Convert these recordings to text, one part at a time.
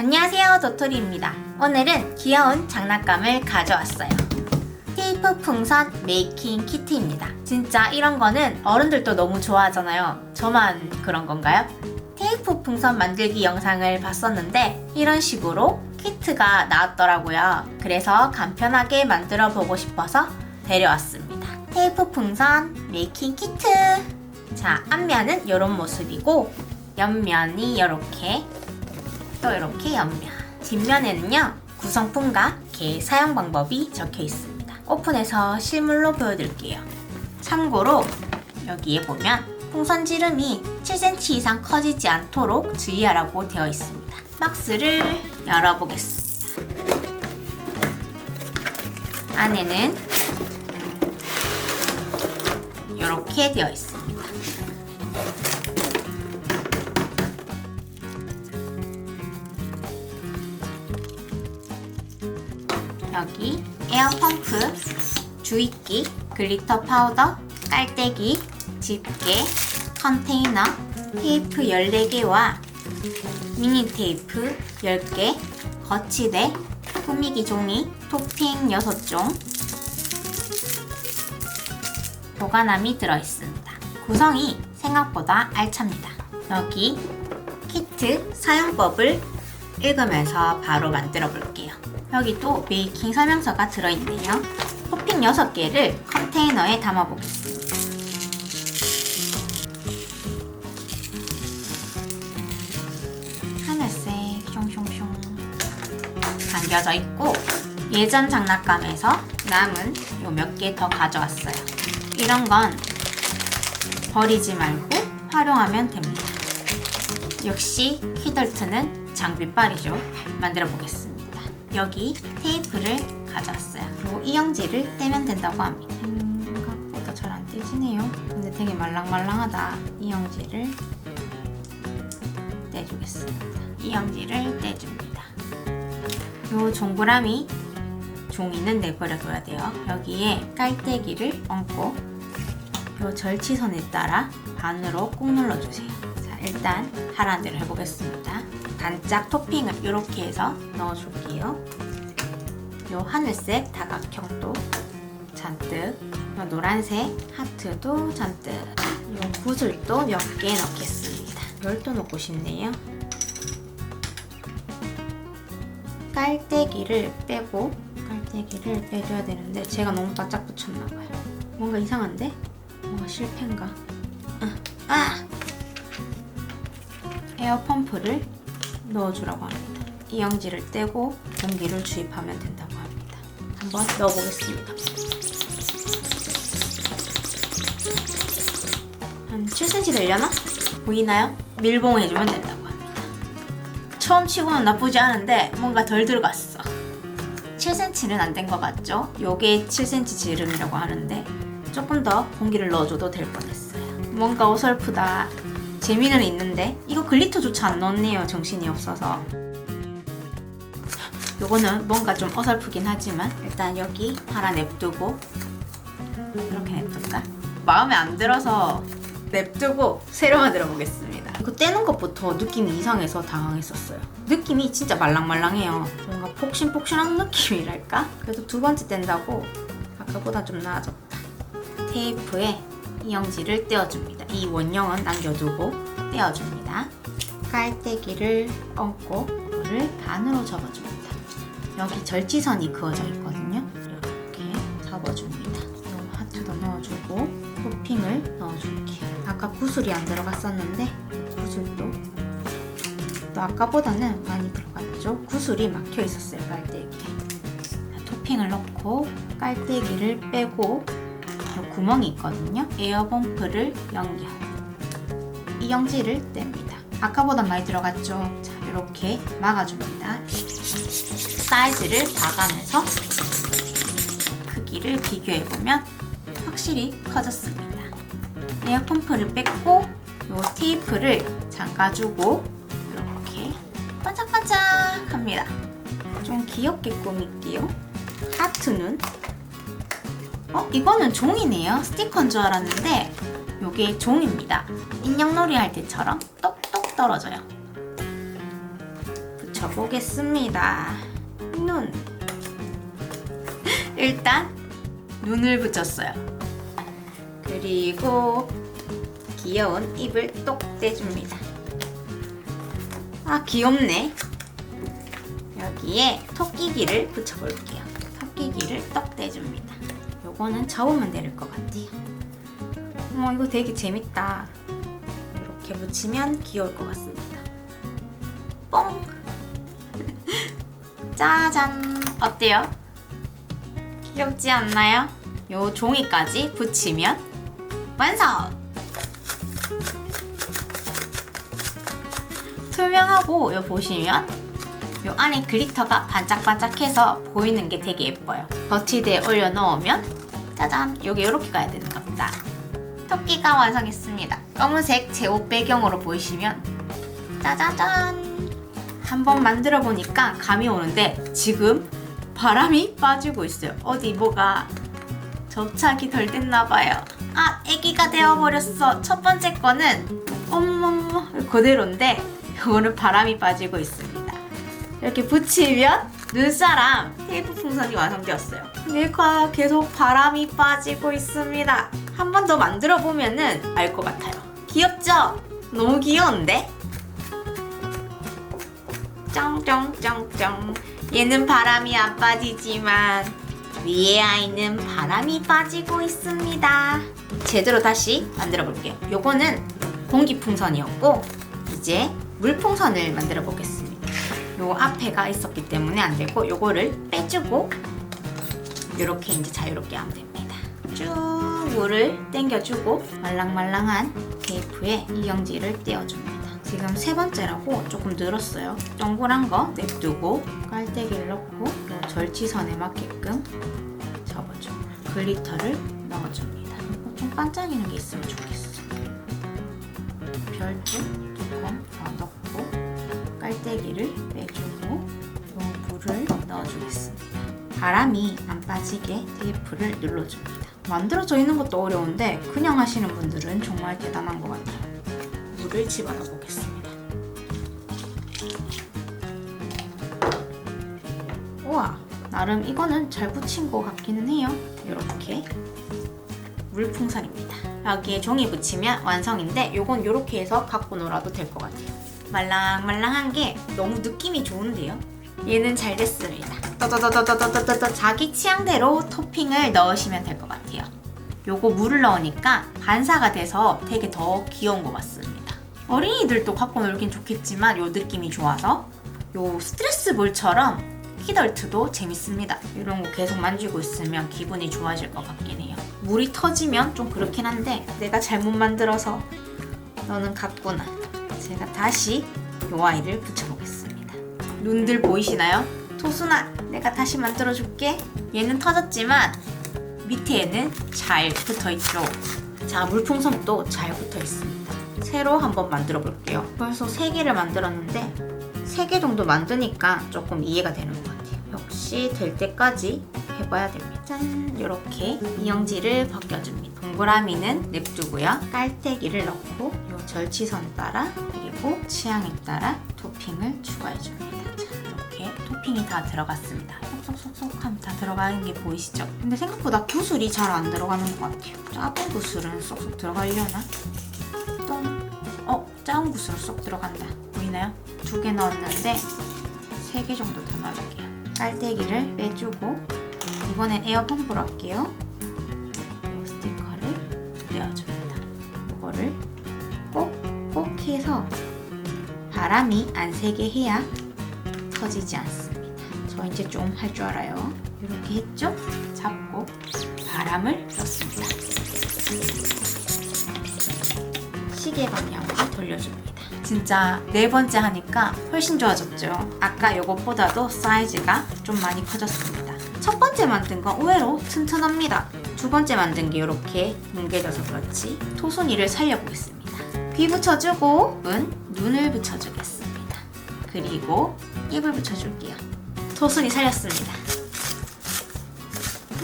안녕하세요 도토리입니다. 오늘은 귀여운 장난감을 가져왔어요. 테이프 풍선 메이킹 키트입니다. 진짜 이런 거는 어른들도 너무 좋아하잖아요. 저만 그런 건가요? 테이프 풍선 만들기 영상을 봤었는데 이런 식으로 키트가 나왔더라고요. 그래서 간편하게 만들어 보고 싶어서 데려왔습니다. 테이프 풍선 메이킹 키트. 자 앞면은 이런 모습이고 옆면이 이렇게 또 이렇게 옆면 뒷면에는요 구성품과 개 사용 방법이 적혀 있습니다. 오픈해서 실물로 보여드릴게요. 참고로 여기에 보면 풍선 지름이 7cm 이상 커지지 않도록 주의하라고 되어 있습니다. 박스를 열어보겠습니다. 안에는 이렇게 되어 있습니다 여기 에어펌프, 주입기, 글리터 파우더, 깔때기, 집게, 컨테이너, 테이프 14개와 미니 테이프 10개, 거치대, 꾸미기 종이, 토핑 6종, 보관함이 들어있습니다. 구성이 생각보다 알찹니다. 여기 키트 사용법을 읽으면서 바로 만들어 볼게요. 여기 또 메이킹 설명서가 들어있네요. 토핑 6개를 컨테이너에 담아보겠습니다. 하늘색 숑숑숑 담겨져 있고 예전 장난감에서 남은 요 몇 개 더 가져왔어요. 이런 건 버리지 말고 활용하면 됩니다. 역시 키덜트는 장비빨이죠. 만들어 보겠습니다. 여기 테이프를 가져왔어요. 그리고 이영지를 떼면 된다고 합니다. 생각보다 잘 안 떼지네요. 근데 되게 말랑말랑하다. 이영지를 떼주겠습니다. 이영지를 떼줍니다. 요 동그라미 종이는 내버려둬야 돼요. 여기에 깔때기를 얹고 요 절치선에 따라 반으로 꾹 눌러주세요. 자, 일단 하라는 대로 해보겠습니다. 단짝 토핑을 이렇게 해서 넣어줄게요. 요 하늘색 다각형도 잔뜩, 요 노란색 하트도 잔뜩, 요 구슬도 몇 개 넣겠습니다. 열도 넣고 싶네요. 깔때기를 빼고 깔때기를 빼줘야 되는데 제가 너무 바짝 붙였나봐요. 뭔가 이상한데? 뭔가 실패인가? 아! 아! 에어펌프를 넣어주라고 합니다. 이 영지를 떼고 공기를 주입하면 된다고 합니다. 한번 넣어보겠습니다. 한 7cm 되려나? 보이나요? 밀봉 해주면 된다고 합니다. 처음 치고는 나쁘지 않은데 뭔가 덜 들어갔어. 7cm는 안 된 것 같죠? 요게 7cm 지름이라고 하는데 조금 더 공기를 넣어줘도 될 뻔했어요. 뭔가 어설프다. 재미는 있는데 이거 글리터조차 안 넣었네요. 정신이 없어서. 요거는 뭔가 좀 어설프긴 하지만 일단 여기 하나 냅두고 이렇게 냅둘까? 마음에 안 들어서 냅두고 새로 만들어 보겠습니다. 이거 떼는 것부터 느낌이 이상해서 당황했었어요. 느낌이 진짜 말랑말랑해요. 뭔가 폭신폭신한 느낌이랄까? 그래도 두 번째 뗀다고 아까보다 좀 나아졌다. 테이프에 이영지를 떼어줍니다. 이 원형은 남겨두고 떼어줍니다. 깔때기를 얹고 이거를 반으로 접어줍니다. 여기 절지선이 그어져 있거든요. 이렇게 접어줍니다. 요 하트도 넣어주고 토핑을 넣어줄게요. 아까 구슬이 안 들어갔었는데 구슬도 또 아까보다는 많이 들어갔죠. 구슬이 막혀 있었어요 깔때기에. 자, 토핑을 넣고 깔때기를 빼고 요 구멍이 있거든요. 에어펌프를 연결. 이 영지를 뗍니다. 아까보다 많이 들어갔죠. 자, 이렇게 막아줍니다. 사이즈를 봐가면서 크기를 비교해보면 확실히 커졌습니다. 에어펌프를 뺐고 요 테이프를 잠가주고 이렇게 반짝반짝합니다. 좀 귀엽게 꾸밀게요. 하트는 어 이거는 종이네요. 스티커인 줄 알았는데 요게 종입니다. 인형놀이 할 때처럼 똑똑 떨어져요. 붙여보겠습니다. 눈. 일단 눈을 붙였어요. 그리고 귀여운 입을 똑 떼줍니다. 아 귀엽네. 여기에 토끼기를 붙여볼게요. 토끼기를 떡 떼줍니다. 요거는 저으면 될것 같아요. 어머 이거 되게 재밌다. 이렇게 붙이면 귀여울 것 같습니다. 뽕! 짜잔! 어때요? 귀엽지 않나요? 요 종이까지 붙이면 완성! 투명하고 요 보시면 요 안에 글리터가 반짝반짝해서 보이는 게 되게 예뻐요. 버티드에 올려 넣으면 짜잔! 요게 이렇게 가야 되는 겁니다. 토끼가 완성했습니다. 검은색 제 옷 배경으로 보이시면 짜자잔! 한번 만들어 보니까 감이 오는데 지금 바람이 빠지고 있어요. 어디 뭐가 접착이 덜 됐나 봐요. 아, 애기가 되어버렸어. 첫 번째 거는 어머머머 그대로인데 이거는 바람이 빠지고 있습니다. 이렇게 붙이면 눈사람 테이프 풍선이 완성되었어요. 얘가 계속 바람이 빠지고 있습니다. 한 번 더 만들어 보면은 알 것 같아요. 귀엽죠? 너무 귀여운데? 쩡쩡쩡쩡 얘는 바람이 안 빠지지만 위에 아이는 바람이 빠지고 있습니다. 제대로 다시 만들어 볼게요. 요거는 공기 풍선이었고 이제 물 풍선을 만들어 보겠습니다. 요 앞에가 있었기 때문에 안 되고 요거를 빼주고 이렇게 이제 자유롭게 하면 됩니다. 쭉 물을 당겨주고 말랑말랑한 테이프에 이영지를 떼어줍니다. 지금 세 번째라고 조금 늘었어요. 동그란 거 냅두고 깔때기를 넣고 요 절치선에 맞게끔 접어주고 글리터를 넣어줍니다. 어, 좀 반짝이는 게 있으면 좋겠어. 별도 조금 더 넣고 깔때기를 빼주고 요 물을 넣어주겠습니다. 바람이 안 빠지게 테이프를 눌러줍니다. 만들어져 있는 것도 어려운데 그냥 하시는 분들은 정말 대단한 것 같아요. 물을 집어넣어 보겠습니다. 우와, 나름 이거는 잘 붙인 것 같기는 해요. 이렇게 물풍선입니다. 여기에 종이 붙이면 완성인데 요건 이렇게 해서 갖고 놀아도 될 것 같아요. 말랑말랑한 게 너무 느낌이 좋은데요? 얘는 잘 됐습니다. 떠떠떠떠떠떠떠 자기 취향대로 토핑을 넣으시면 될 것 같아요. 요거 물을 넣으니까 반사가 돼서 되게 더 귀여운 것 같습니다. 어린이들도 갖고 놀긴 좋겠지만 요 느낌이 좋아서 요 스트레스 볼처럼 키덜트도 재밌습니다. 이런 거 계속 만지고 있으면 기분이 좋아질 것 같긴 해요. 물이 터지면 좀 그렇긴 한데 내가 잘못 만들어서 너는 같구나. 제가 다시 요 아이를 붙여보겠습니다. 눈들 보이시나요? 토순아, 내가 다시 만들어줄게. 얘는 터졌지만 밑에는 잘 붙어있죠. 자, 물풍선도 잘 붙어있습니다. 새로 한번 만들어 볼게요. 벌써 3개를 만들었는데 3개 정도 만드니까 조금 이해가 되는 것 같아요. 역시 될 때까지 해봐야 됩니다. 짠! 이렇게 이영지를 벗겨줍니다. 동그라미는 냅두고요. 깔때기를 넣고 이 절치선 따라 그리고 취향에 따라 토핑을 추가해 줍니다. 자, 이렇게 토핑이 다 들어갔습니다. 쏙쏙쏙쏙 하면 다 들어가는 게 보이시죠? 근데 생각보다 구슬이 잘 안 들어가는 것 같아요. 작은 구슬은 쏙쏙 들어가려나? 똥. 어, 작은 구슬은 쏙 들어간다. 보이나요? 두 개 넣었는데 세 개 정도 더 넣을게요. 깔때기를 빼주고 이번엔 에어 펌프로 할게요. 떼어줍니다. 이거를 꼭꼭 해서 바람이 안 새게 해야 터지지 않습니다. 저 이제 좀 할 줄 알아요. 이렇게 했죠? 잡고 바람을 넣습니다. 시계 방향으로 돌려줍니다. 진짜 네 번째 하니까 훨씬 좋아졌죠. 아까 요것보다도 사이즈가 좀 많이 커졌습니다. 첫 번째 만든 건 의외로 튼튼합니다. 두 번째 만든 게 이렇게 뭉개져서 그렇지 토순이를 살려보겠습니다. 귀 붙여주고 은 눈을 붙여주겠습니다. 그리고 입을 붙여줄게요. 토순이 살렸습니다.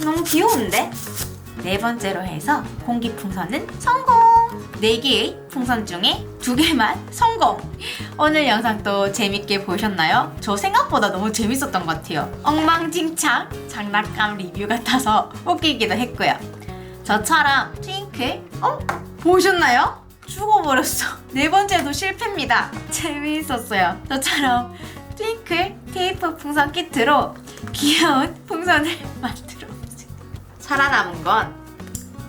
너무 귀여운데? 네 번째로 해서 공기 풍선은 성공! 4개의 풍선 중에 2개만 성공! 오늘 영상도 재밌게 보셨나요? 저 생각보다 너무 재밌었던 것 같아요. 엉망진창 장난감 리뷰 같아서 웃기기도 했고요. 저처럼 트윙클, 어? 보셨나요? 죽어버렸어. 네 번째도 실패입니다. 재미있었어요. 저처럼 트윙클 테이프 풍선 키트로 귀여운 풍선을 만들어 보세요. 살아남은 건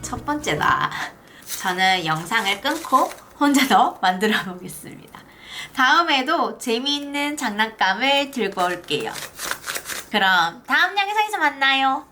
첫 번째다. 저는 영상을 끊고 혼자 더 만들어 보겠습니다. 다음에도 재미있는 장난감을 들고 올게요. 그럼 다음 영상에서 만나요.